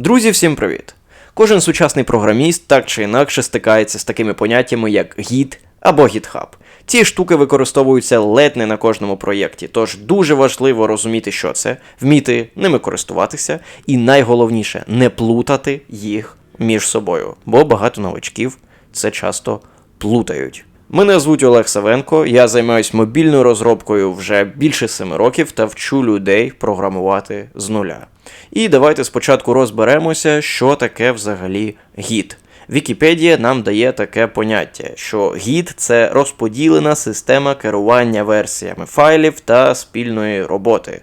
Друзі, всім привіт! Кожен сучасний програміст так чи інакше стикається з такими поняттями, як Git або GitHub. Ці штуки використовуються ледь не на кожному проєкті, тож дуже важливо розуміти, що це, вміти ними користуватися, і найголовніше не плутати їх між собою, бо багато новачків це часто плутають. Мене звуть Олег Савенко, я займаюся мобільною розробкою вже більше семи років та вчу людей програмувати з нуля. І давайте спочатку розберемося, що таке взагалі гід. Вікіпедія нам дає таке поняття, що гід це розподілена система керування версіями файлів та спільної роботи.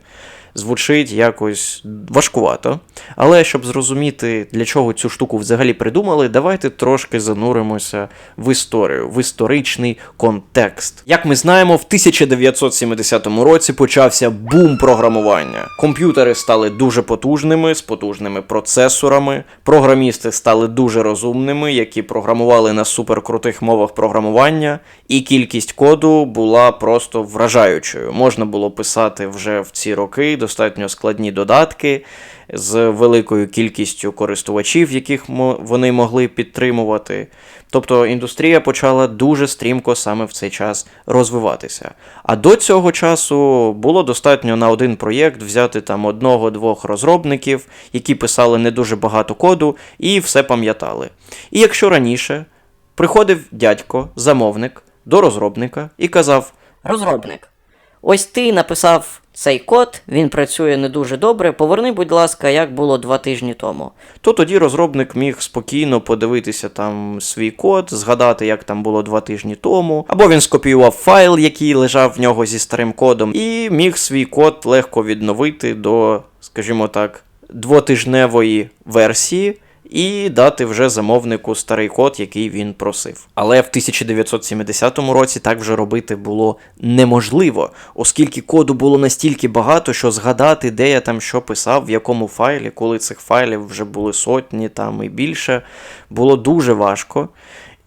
Звучить якось важкувато, але щоб зрозуміти, для чого цю штуку взагалі придумали, давайте трошки зануримося в історію, в історичний контекст. Як ми знаємо, в 1970 році почався бум програмування. Комп'ютери стали дуже потужними, з потужними процесорами. Програмісти стали дуже розумними, які програмували на суперкрутих мовах програмування, і кількість коду була просто вражаючою. Можна було писати вже в ці роки достатньо складні додатки з великою кількістю користувачів, яких вони могли підтримувати. Тобто індустрія почала дуже стрімко саме в цей час розвиватися. А до цього часу було достатньо на один проєкт взяти там одного-двох розробників, які писали не дуже багато коду і все пам'ятали. І якщо раніше приходив дядько, замовник до розробника і казав: Розробник. Ось ти написав цей код, він працює не дуже добре. Поверни, будь ласка, як було два тижні тому. то тоді розробник міг спокійно подивитися там свій код, згадати, як там було два тижні тому, або він скопіював файл, який лежав в нього зі старим кодом, і міг свій код легко відновити до, скажімо так, двотижневої версії. І дати вже замовнику старий код, який він просив. Але в 1970 році так вже робити було неможливо, оскільки коду було настільки багато, що згадати, де я там що писав, в якому файлі, коли цих файлів вже були сотні там і більше, було дуже важко.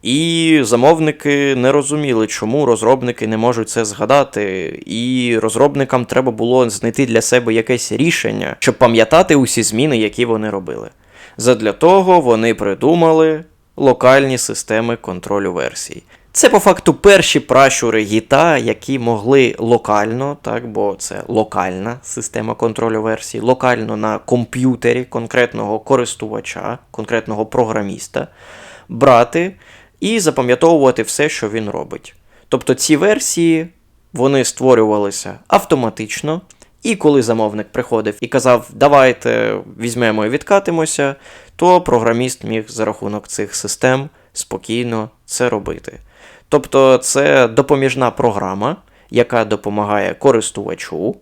І замовники не розуміли, чому розробники не можуть це згадати. І розробникам треба було знайти для себе якесь рішення, щоб пам'ятати усі зміни, які вони робили. Задля того вони придумали локальні системи контролю версій. Це по факту перші пращури гіта, які могли локально, так, бо це локальна система контролю версій, локально на комп'ютері конкретного користувача, конкретного програміста, брати і запам'ятовувати все, що він робить. Тобто ці версії вони створювалися автоматично. І коли замовник приходив і казав, давайте візьмемо і відкатимося, то програміст міг за рахунок цих систем спокійно це робити. Тобто це допоміжна програма, яка допомагає користувачу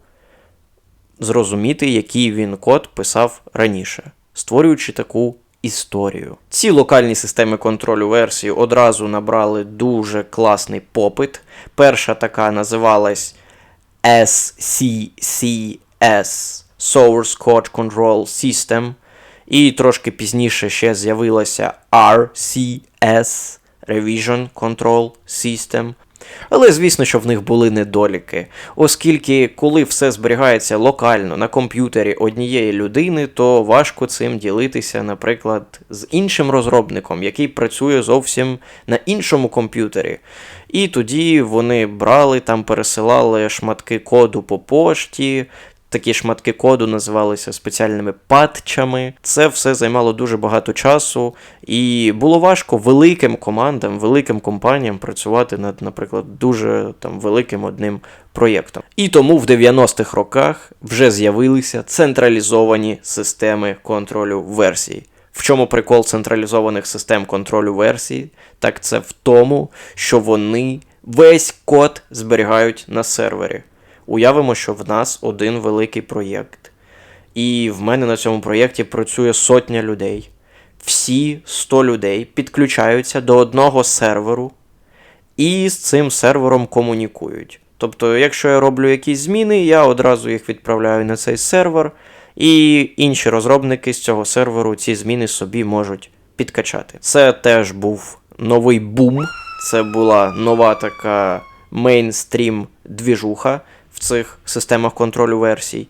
зрозуміти, який він код писав раніше, створюючи таку історію. Ці локальні системи контролю версії одразу набрали дуже класний попит. Перша така називалась SCCS Source Code Control System. І трошки пізніше ще з'явилася RCS Revision Control System. Але звісно, що в них були недоліки, оскільки коли все зберігається локально на комп'ютері однієї людини, то важко цим ділитися, наприклад, з іншим розробником, який працює зовсім на іншому комп'ютері. І тоді вони брали там, пересилали шматки коду по пошті. Такі шматки коду називалися спеціальними патчами. Це все займало дуже багато часу, і було важко великим командам, великим компаніям працювати над, наприклад, дуже там великим одним проєктом. І тому в 90-х роках вже з'явилися централізовані системи контролю версій. В чому прикол централізованих систем контролю версій? Так це в тому, що вони весь код зберігають на сервері. Уявимо, що в нас один великий проєкт, і в мене на цьому проєкті працює сотня людей. Всі 100 людей підключаються до одного серверу і з цим сервером комунікують. Тобто, якщо я роблю якісь зміни, я одразу їх відправляю на цей сервер, і інші розробники з цього серверу ці зміни собі можуть підкачати. Це теж був новий бум, це була нова така мейнстрім двіжуха в цих системах контролю версій,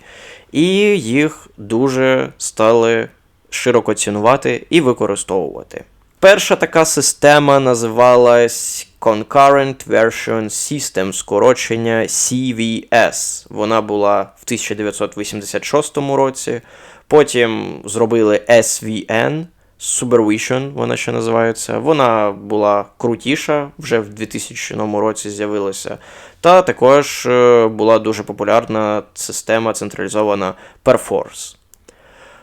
і їх дуже стали широко цінувати і використовувати. Перша така система називалась Concurrent Version System, скорочення CVS. Вона була в 1986 році. Потім зробили SVN, Supervision, вона ще називається. Вона була крутіша, вже в 2000 році з'явилася. Та також е, була дуже популярна система централізована Perforce.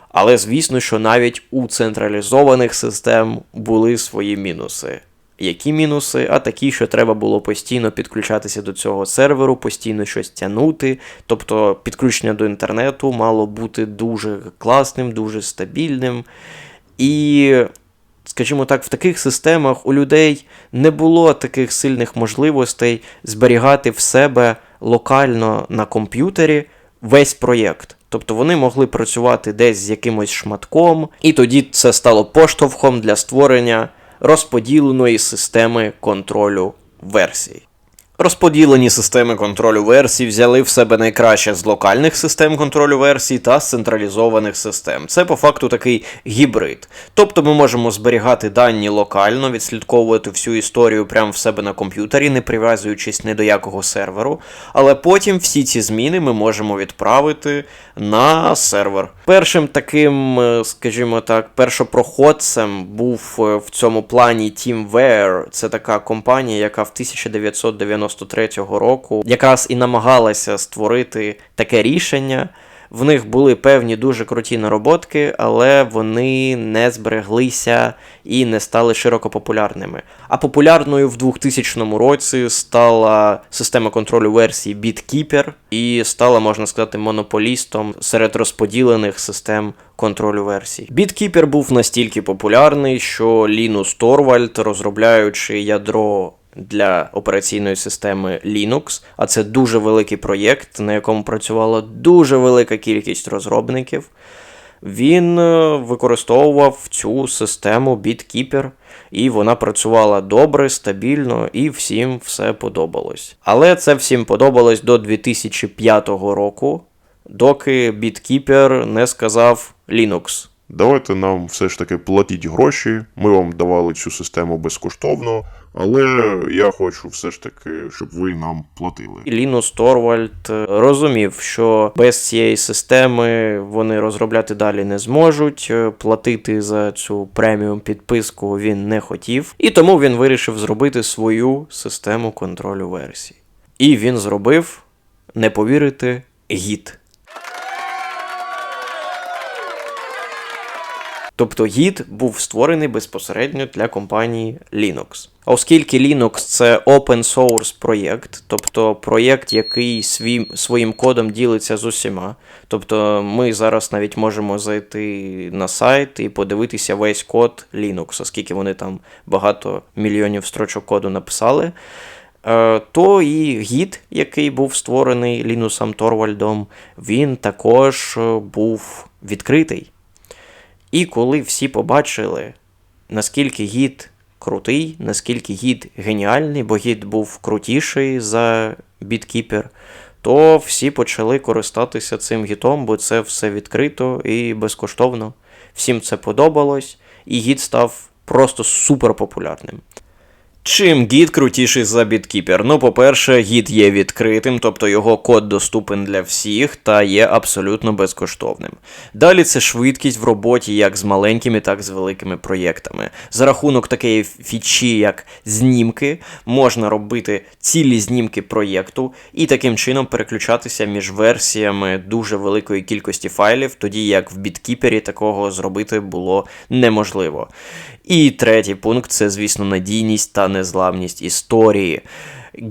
Але звісно, що навіть у централізованих систем були свої мінуси. Які мінуси? А такі, що треба було постійно підключатися до цього серверу, постійно щось тягнути. Тобто підключення до інтернету мало бути дуже класним, дуже стабільним. І, скажімо так, в таких системах у людей не було таких сильних можливостей зберігати в себе локально на комп'ютері весь проєкт. Тобто вони могли працювати десь з якимось шматком, і тоді це стало поштовхом для створення розподіленої системи контролю версій. Розподілені системи контролю версій взяли в себе найкраще з локальних систем контролю версій та з централізованих систем. Це по факту такий гібрид. Тобто ми можемо зберігати дані локально, відслідковувати всю історію прямо в себе на комп'ютері, не прив'язуючись ні до якого серверу. Але потім всі ці зміни ми можемо відправити на сервер. Першим таким, е, скажімо так, першопроходцем був е, в цьому плані TeamWare. Це така компанія, яка в 1993 року якраз і намагалася створити таке рішення. В них були певні дуже круті нароботки, але вони не збереглися і не стали широко популярними. А популярною в 2000 році стала система контролю версій BitKeeper і стала, можна сказати, монополістом серед розподілених систем контролю версій. BitKeeper був настільки популярний, що Лінус Торвальд, розробляючи ядро для операційної системи Linux, а це дуже великий проєкт, на якому працювала дуже велика кількість розробників. Він е, використовував цю систему BitKeeper, і вона працювала добре, стабільно, і всім все подобалось. Але це всім подобалось до 2005 року, доки BitKeeper не сказав Linux. Давайте нам все ж таки платіть гроші. Ми вам давали цю систему безкоштовно, але я хочу все ж таки, щоб ви нам платили. Лінус Торвальд е, розумів, що без цієї системи вони розробляти далі не зможуть. е, Платити за цю преміум підписку він не хотів, і тому він вирішив зробити свою систему контролю версій. І він зробив, не повірите, гід. Тобто гід був створений безпосередньо для компанії Linux. Оскільки Linux це open source проєкт, тобто проєкт, який свій, своїм кодом ділиться з усіма. Тобто ми зараз навіть можемо зайти на сайт і подивитися весь код Linux, оскільки вони там багато мільйонів строчок коду написали. Е, То і гід, який був створений Лінусом Торвальдом, він також е, був відкритий. І коли всі побачили, наскільки гід крутий, наскільки гід геніальний, бо гід був крутіший за біткіпер, то всі почали користатися цим гітом, бо це все відкрито і безкоштовно. Всім це подобалось, і гід став просто супер популярним. Чим гід крутіший за BitKeeper? Ну, по-перше, гід є відкритим, тобто його код доступен для всіх та є абсолютно безкоштовним. Далі це швидкість в роботі як з маленькими, так і з великими проєктами. За рахунок такої фічі, як знімки, можна робити цілі знімки проєкту і таким чином переключатися між версіями дуже великої кількості файлів, тоді як в BitKeeper такого зробити було неможливо. І третій пункт це, звісно, надійність та незламність історії.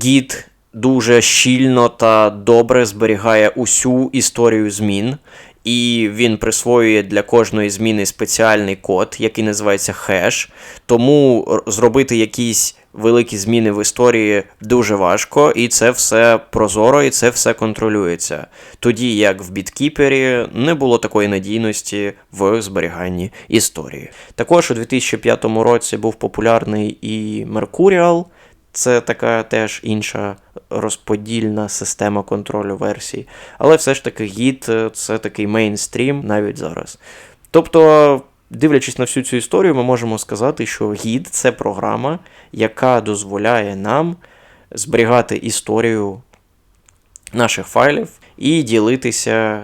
Гід дуже щільно та добре зберігає усю історію змін, і він присвоює для кожної зміни спеціальний код, який називається хеш. Тому зробити якісь великі зміни в історії дуже важко, і це все прозоро, і це все контролюється. Тоді як в BitKeeper не було такої надійності в зберіганні історії. Також у 2005 році був популярний і Mercurial. Це така теж інша розподільна система контролю версій. Але все ж таки гід це такий мейнстрім навіть зараз. Тобто, дивлячись на всю цю історію, ми можемо сказати, що гід це програма, яка дозволяє нам зберігати історію наших файлів і ділитися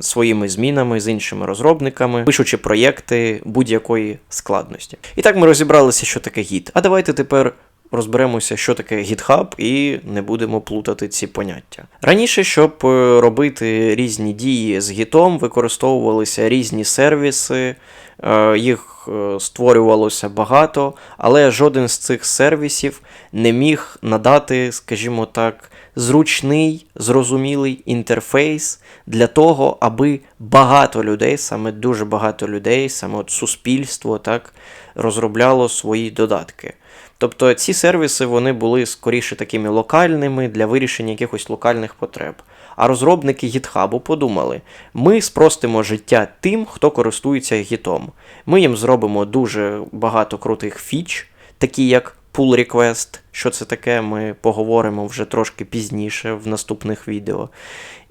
своїми змінами з іншими розробниками, пишучи проєкти будь-якої складності. І так ми розібралися, що таке гід. А давайте тепер розберемося, що таке GitHub, і не будемо плутати ці поняття. Раніше, щоб е, робити різні дії з гітом, використовувалися різні сервіси, е, їх е, створювалося багато, але жоден з цих сервісів не міг надати, скажімо так, зручний, зрозумілий інтерфейс для того, аби багато людей, саме дуже багато людей, саме от суспільство, так, розробляло свої додатки. Тобто ці сервіси вони були скоріше такими локальними для вирішення якихось локальних потреб. А розробники GitHub подумали: ми спростимо життя тим, хто користується гітом. Ми їм зробимо дуже багато крутих фіч, такі як pull request. Що це таке, ми поговоримо вже трошки пізніше в наступних відео.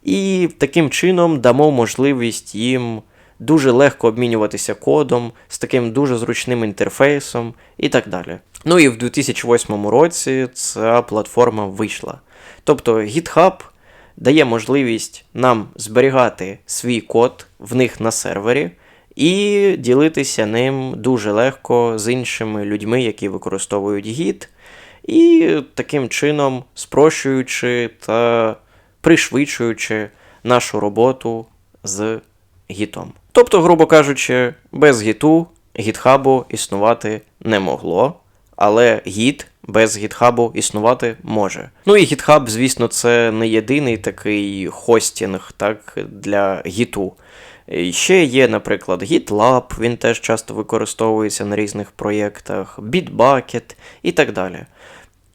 І таким чином дамо можливість їм дуже легко обмінюватися кодом з таким дуже зручним інтерфейсом і так далі. Ну і в 2008 році ця платформа вийшла. Тобто GitHub дає можливість нам зберігати свій код в них на сервері і ділитися ним дуже легко з іншими людьми, які використовують Git, і таким чином спрощуючи та пришвидшуючи нашу роботу з гітом. Тобто, грубо кажучи, без гіту гітхабу існувати не могло, але гіт без гітхабу існувати може. Ну і гітхаб, звісно, це не єдиний такий хостінг так, для гіту. Ще є, наприклад, GitLab, він теж часто використовується на різних проєктах, Bitbucket і так далі.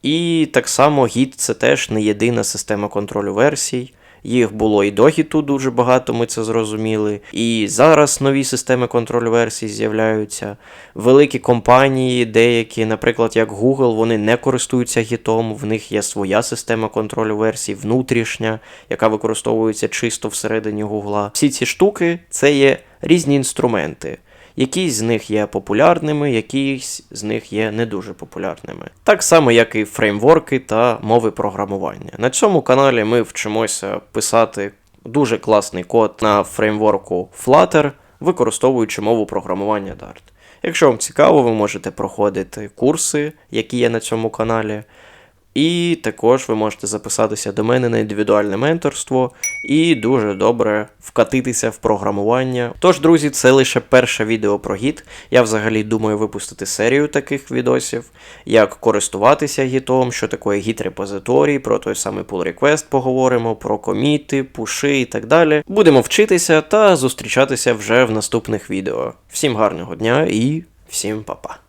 І так само Git це теж не єдина система контролю версій. Їх було і до гіту дуже багато, ми це зрозуміли. І зараз нові системи контролю версій з'являються. Великі компанії, деякі, наприклад, як Google, вони не користуються гітом, в них є своя система контролю версій, внутрішня, яка використовується чисто всередині Google. Всі ці штуки це є різні інструменти. Якісь з них є популярними, якісь з них є не дуже популярними. Так само, як і фреймворки та мови програмування. На цьому каналі ми вчимося писати дуже класний код на фреймворку Flutter, використовуючи мову програмування Dart. Якщо вам цікаво, ви можете проходити курси, які є на цьому каналі. І також ви можете записатися до мене на індивідуальне менторство і дуже добре вкатитися в програмування. Тож, друзі, це лише перше відео про гіт. Я взагалі думаю випустити серію таких відосів, як користуватися гітом, що таке гіт репозиторій, про той самий pull request поговоримо, про коміти, пуши і так далі. Будемо вчитися та зустрічатися вже в наступних відео. Всім гарного дня і всім па-па.